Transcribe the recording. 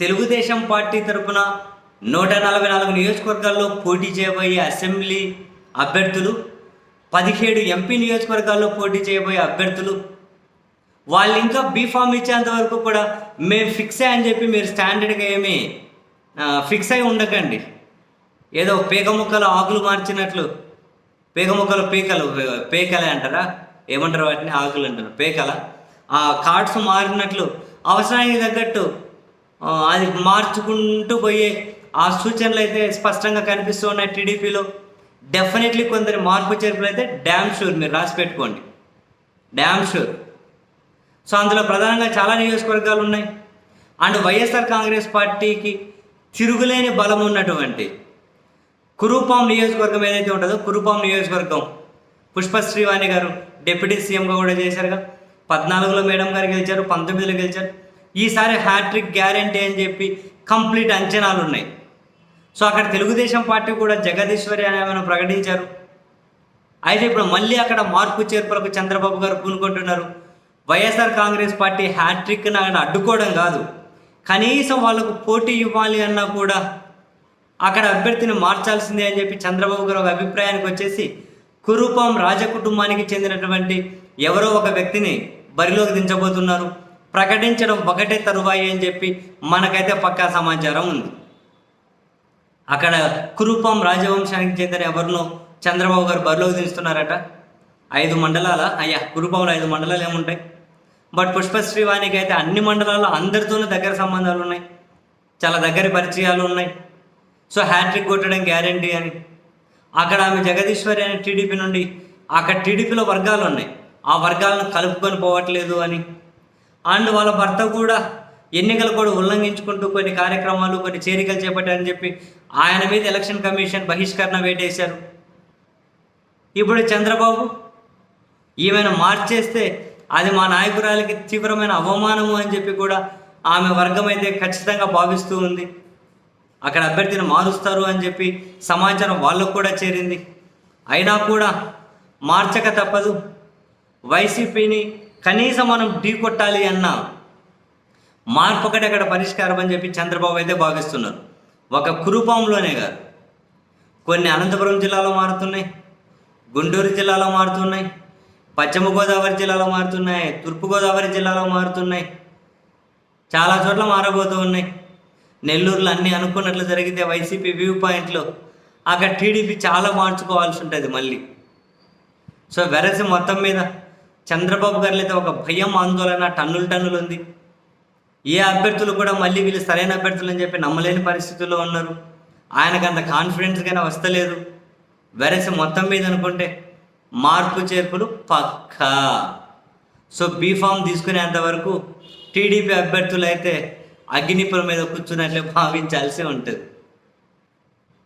Telugu Desam party తరపున నూట నలభై నాలుగు నియోజకవర్గాల్లో పోటీ చేయబోయే అసెంబ్లీ అభ్యర్థులు పదిహేడు ఎంపీ నియోజకవర్గాల్లో పోటీ చేయబోయే అభ్యర్థులు వాళ్ళు ఇంకా బీఫామ్ ఇచ్చేంత వరకు కూడా మేము ఫిక్స్ అని చెప్పి మీరు స్టాండర్డ్గా ఏమి ఫిక్స్ అయి ఉండకండి. ఏదో పేక ముక్కలు ఆకులు మార్చినట్లు పేక ముక్కలు పీకలు పేకలే అంటారా? ఏమంటారు వాటిని? ఆకులు అంటారు పేకల. ఆ కార్డ్స్ మారినట్లు అవసరానికి తగ్గట్టు అది మార్చుకుంటూ పోయే ఆ సూచనలు అయితే స్పష్టంగా కనిపిస్తూ ఉన్నాయి టీడీపీలో. డెఫినెట్లీ కొందరి మార్పు చేర్పులు అయితే డ్యామ్ షూర్ మీరు రాసి పెట్టుకోండి. Damn sure. సో అందులో ప్రధానంగా చాలా నియోజకవర్గాలు ఉన్నాయి. అండ్ వైఎస్ఆర్ కాంగ్రెస్ పార్టీకి తిరుగులేని బలం ఉన్నటువంటి కురుపాం నియోజకవర్గం ఏదైతే ఉంటుందో కురుపాం నియోజకవర్గం. పుష్పశ్రీవాణి గారు డిప్యూటీ సీఎంగా కూడా చేశారుగా. పద్నాలుగులో మేడం గారు గెలిచారు పంతొమ్మిదిలో గెలిచారు. ఈసారి హ్యాట్రిక్ గ్యారంటీ అని చెప్పి కంప్లీట్ అంచనాలు ఉన్నాయి సో అక్కడ తెలుగుదేశం పార్టీ కూడా జగదీశ్వరి అని ఏమైనా ప్రకటించారు. అయితే ఇప్పుడు మళ్ళీ అక్కడ మార్పు చేర్పులకు చంద్రబాబు గారు పూనుకుంటున్నారు. వైఎస్ఆర్ కాంగ్రెస్ పార్టీ హ్యాట్రిక్ అక్కడ అడ్డుకోవడం కాదు. కనీసం వాళ్ళకు పోటీ ఇవ్వాలి అన్నా కూడా అక్కడ అభ్యర్థిని మార్చాల్సిందే అని చెప్పి చంద్రబాబు గారు ఒక అభిప్రాయానికి వచ్చేసి కురూపం రాజకుటుంబానికి చెందినటువంటి ఎవరో ఒక వ్యక్తిని బరిలోకి దించబోతున్నారు. ప్రకటించడం ఒకటే తరువాయి అని చెప్పి మనకైతే పక్కా సమాచారం ఉంది. అక్కడ కురుపం రాజవంశానికి చెందిన ఎవరినో చంద్రబాబు గారు బరిలో దించుతున్నారట ఐదు మండలాల అయ్యా కురుపంలో ఐదు మండలాలు ఏముంటాయి? బట్ పుష్పశ్రీవాణికి అయితే అన్ని మండలాల్లో అందరితోనూ దగ్గర సంబంధాలు ఉన్నాయి. చాలా దగ్గర పరిచయాలు ఉన్నాయి. సో హ్యాట్రిక్ కొట్టడం గ్యారంటీ అని. అక్కడ ఆమె జగదీశ్వరి అనే టీడీపీ నుండి అక్కడ టీడీపీలో వర్గాలు ఉన్నాయి. ఆ వర్గాలను కలుపుకొని పోవట్లేదు అని. అండ్ వాళ్ళ భర్త కూడా ఎన్నికలు కూడా ఉల్లంఘించుకుంటూ కొన్ని కార్యక్రమాలు కొన్ని చేరికలు చేపట్టారని చెప్పి ఆయన మీద ఎలక్షన్ కమిషన్ బహిష్కరణ వేటేశారు. ఇప్పుడు చంద్రబాబు ఈమెను మార్చేస్తే అది మా నాయకురాలికి తీవ్రమైన అవమానము అని చెప్పి కూడా ఆమె వర్గం అయితే ఖచ్చితంగా భావిస్తూ ఉంది. అక్కడ అభ్యర్థిని మారుస్తారు అని చెప్పి సమాచారం వాళ్ళకు కూడా చేరింది. అయినా కూడా మార్చక తప్పదు. వైసీపీని కనీసం మనం ఢీ కొట్టాలి అన్న మార్పు అక్కడ పరిష్కారం అని చెప్పి చంద్రబాబు అయితే భావిస్తున్నారు. ఒక కురుపాంలోనే కాదు. కొన్ని అనంతపురం జిల్లాలో మారుతున్నాయి. గుంటూరు జిల్లాలో మారుతున్నాయి. పశ్చిమ గోదావరి జిల్లాలో మారుతున్నాయి. తూర్పుగోదావరి జిల్లాలో మారుతున్నాయి. చాలా చోట్ల మారబోతూ ఉన్నాయి. నెల్లూరులో అన్నీ అనుకున్నట్లు జరిగితే వైసీపీ వ్యూ పాయింట్లో అక్కడ టీడీపీ చాలా మార్చుకోవాల్సి ఉంటుంది మళ్ళీ. సో వెరసి మొత్తం మీద చంద్రబాబు గారిలో అయితే ఒక భయం ఆందోళన టన్నులు టన్నులు ఉంది. ఏ అభ్యర్థులు కూడా మళ్ళీ వీళ్ళు సరైన అభ్యర్థులు అని చెప్పి నమ్మలేని పరిస్థితుల్లో ఉన్నారు. ఆయనకు అంత కాన్ఫిడెన్స్గానే వస్తలేదు. వెరసి మొత్తం మీద అనుకుంటే మార్పు చేర్పులు పక్కా. సో బీఫామ్ తీసుకునేంత వరకు టీడీపీ అభ్యర్థులు అయితే అగ్నిపురం మీద కూర్చున్నట్లే భావించాల్సి ఉంటుంది.